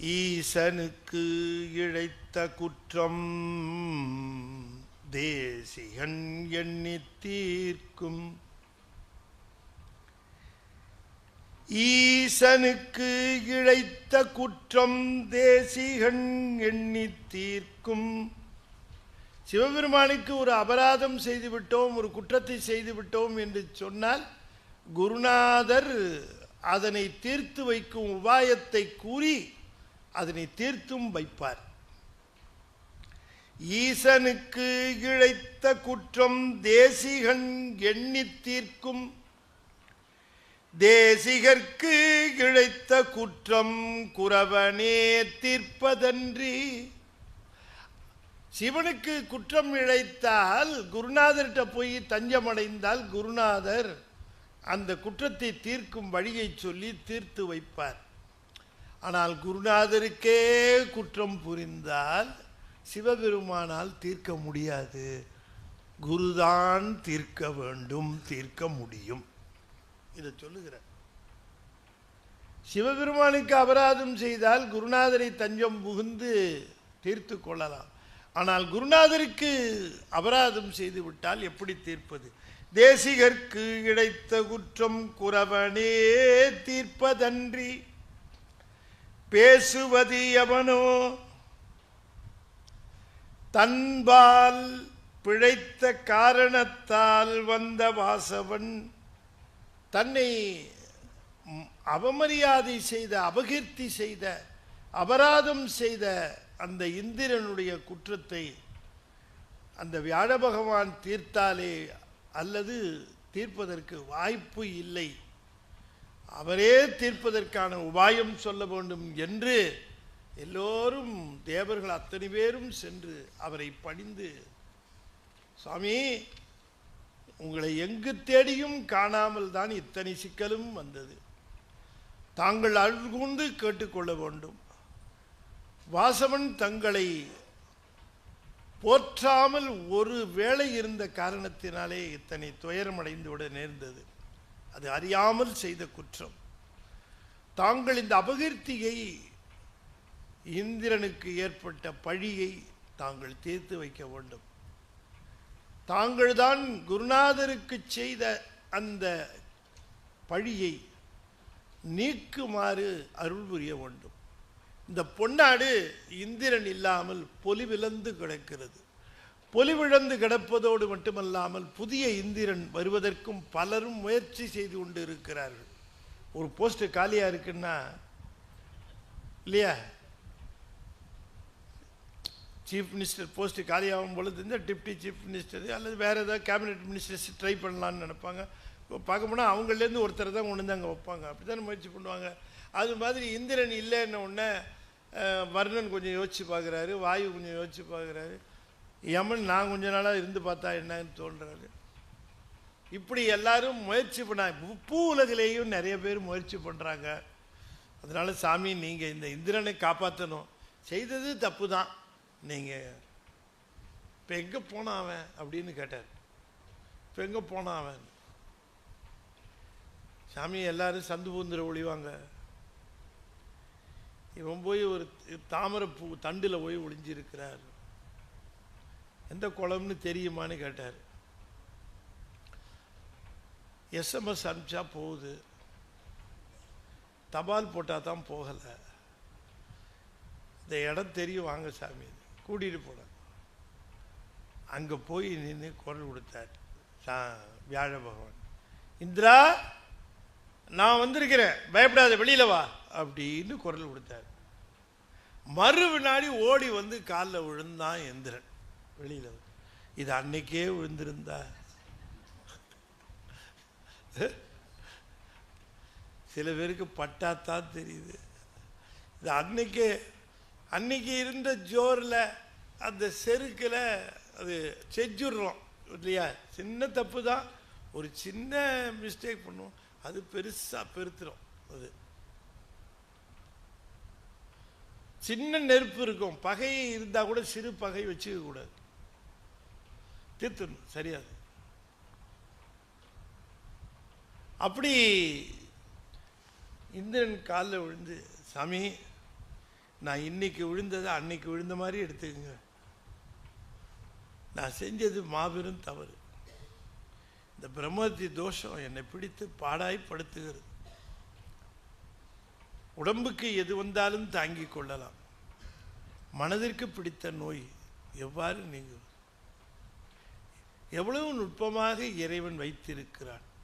ஈசனுக்கு இழைத்த குற்றம் தேசிகன் எண்ணி தீர்க்கும். ஈசனுக்கு இழைத்த குற்றம் தேசிகன் எண்ணி தீர்க்கும். சிவபெருமானுக்கு ஒரு அபராதம் செய்துவிட்டோம் ஒரு குற்றத்தை செய்துவிட்டோம் என்று சொன்னால் குருநாதர் அதனை தீர்த்து வைக்கும் உபாயத்தை கூறி அதனை தீர்த்தும் வைப்பார். ஈசனுக்கு இழைத்த குற்றம் தேசிகன் எண்ணி தீர்க்கும். தேசிகர்க்கு இழைத்த குற்றம் குறவனே தீர்ப்பதன்றி. சிவனுக்கு குற்றம் இழைத்தால் குருநாதர்கிட்ட போய் தஞ்சமடைந்தால் குருநாதர் அந்த குற்றத்தை தீர்க்கும் வழியை சொல்லி தீர்த்து வைப்பார். ஆனால் குருநாதருக்கே குற்றம் புரிந்தால் சிவபெருமானால் தீர்க்க முடியாது. குருதான் தீர்க்க வேண்டும் தீர்க்க முடியும். இதை சொல்லுகிறார். சிவபெருமானுக்கு அபராதம் செய்தால் குருநாதரை தஞ்சம் புகுந்து தீர்த்து கொள்ளலாம். ஆனால் குருநாதருக்கு அபராதம் செய்து விட்டால் எப்படி தீர்ப்பது? தேசிகர்க்கு இழைத்த குற்றம் குறவனே தீர்ப்பதன்றி பேசுவது எவனோ தன்பால் பிழைத்த காரணத்தால் வந்த வாசவன் தன்னை அவமரியாதை செய்த அபகீர்த்தி செய்த அபராதம் செய்த அந்த இந்திரனுடைய குற்றத்தை அந்த வியாழ பகவான் தீர்த்தாலே அல்லது தீர்ப்பதற்கு வாய்ப்பு இல்லை. அவரே தீர்ப்பதற்கான உபாயம் சொல்ல வேண்டும் என்று எல்லோரும் தேவர்கள் அத்தனை பேரும் சென்று அவரை பணிந்து சுவாமி உங்களை எங்கு தேடியும் காணாமல் தான் இத்தனை சிக்கலும் வந்தது. தாங்கள் அழுகுந்து கேட்டுக்கொள்ள வேண்டும். வாசவன் தங்களை போற்றாமல் ஒரு வேளை இருந்த காரணத்தினாலே இத்தனை துயரமடைந்து விட நேர்ந்தது. அது அறியாமல் செய்த குற்றம். தாங்கள் இந்த அபகீர்த்தியை இந்திரனுக்கு ஏற்பட்ட பழியை தாங்கள் தீர்த்து வைக்க வேண்டும். தாங்கள்தான் குருநாதருக்கு செய்த அந்த பழியை நீக்குமாறு அருள் புரிய வேண்டும். இந்த பொன்னாடு இந்திரன் இல்லாமல் பொலிவிழந்து கிடக்கிறது. பொலிவிழந்து கிடப்பதோடு மட்டுமல்லாமல் புதிய இந்திரன் வருவதற்கும் பலரும் முயற்சி செய்து கொண்டு இருக்கிறார்கள். ஒரு போஸ்ட்டு காலியாக இருக்குன்னா இல்லையா? சீஃப் மினிஸ்டர் போஸ்ட் காலியாகும் பொழுது இந்த டிப்டி சீஃப் மினிஸ்டர் அல்லது வேறு ஏதாவது கேபினெட் மினிஸ்டர்ஸ் ட்ரை பண்ணலான்னு நினைப்பாங்க. இப்போ பார்க்க போனால் அவங்கள்லேருந்து ஒருத்தரை தான் கொண்டு வந்து அங்கே வைப்பாங்க. அப்படி தானே முயற்சி பண்ணுவாங்க. அது மாதிரி இந்திரன் இல்லைன்ன உடனே வர்ணன் கொஞ்சம் யோசிச்சு பார்க்குறாரு வாயு கொஞ்சம் யோசிச்சு பார்க்குறாரு. யமன் நான் கொஞ்ச நாளாக இருந்து பார்த்தா என்னன்னு தோன்றாரு இப்படி எல்லாரும் முயற்சி பண்ணாங்க பூ உலகிலேயும் நிறைய பேர் முயற்சி பண்ணுறாங்க அதனால் சாமி நீங்கள் இந்த இந்திரனை காப்பாற்றணும் செய்தது தப்பு தான் நீங்கள் இப்போ எங்கே போனான் அவன்? அப்படின்னு கேட்டார். இப்போ எங்கே போனான் அவன். சாமி எல்லாரும் சந்து பூந்துர ஒழிவாங்க இவன் போய் ஒரு தாமரை பூ தண்டில் போய் ஒளிஞ்சிருக்கிறார். எந்த குளம்னு தெரியுமான்னு கேட்டார். எஸ்எம்எஸ் அனுப்பிச்சா போகுது. தபால் போட்டால் தான் போகலை. இந்த இடம் தெரியும் வாங்க சாமி. கூட்டிகிட்டு போனேன் அங்கே போய் நின்று குரல் கொடுத்தார். சா வியாழ பகவான். இந்திரா நான் வந்திருக்கிறேன். பயப்படாத வெளியில் வா. அப்படின்னு குரல் கொடுத்தார். மறு வினாடி ஓடி வந்து காலில் விழுந்தான் எந்திரன். வெளியில். இது அன்னைக்கே விழுந்திருந்தா. சில பேருக்கு பட்டாத்தான் தெரியுது. இது அன்னைக்கே அன்னைக்கு இருந்த ஜோரில் அந்த செருக்கில் அது செஞ்சுடுறோம் இல்லையா? சின்ன தப்பு தான் ஒரு சின்ன மிஸ்டேக் பண்ணுவோம். அது பெருசாக பெருத்துடும் அது. சின்ன நெருப்பு இருக்கும். பகை இருந்தால் கூட சிறு பகை வச்சுக்க கூடாது தீர்த்துடணும். சரியாது. அப்படி இந்திரன் காலில் விழுந்து சாமி நான் இன்னைக்கு விழுந்ததை அன்னைக்கு விழுந்த மாதிரி எடுத்துக்கங்க. நான் செஞ்சது மாபெரும் தவறு. இந்த பிரம்மத்தி தோஷம் என்னை பிடித்து பாடாய்ப்படுத்துகிறது உடம்புக்கு எது வந்தாலும் தாங்கிக் கொள்ளலாம். மனதிற்கு பிடித்த நோய் எவ்வாறு நீங்கள் எவ்வளவு நுட்பமாக இறைவன் வைத்திருக்கிறான்?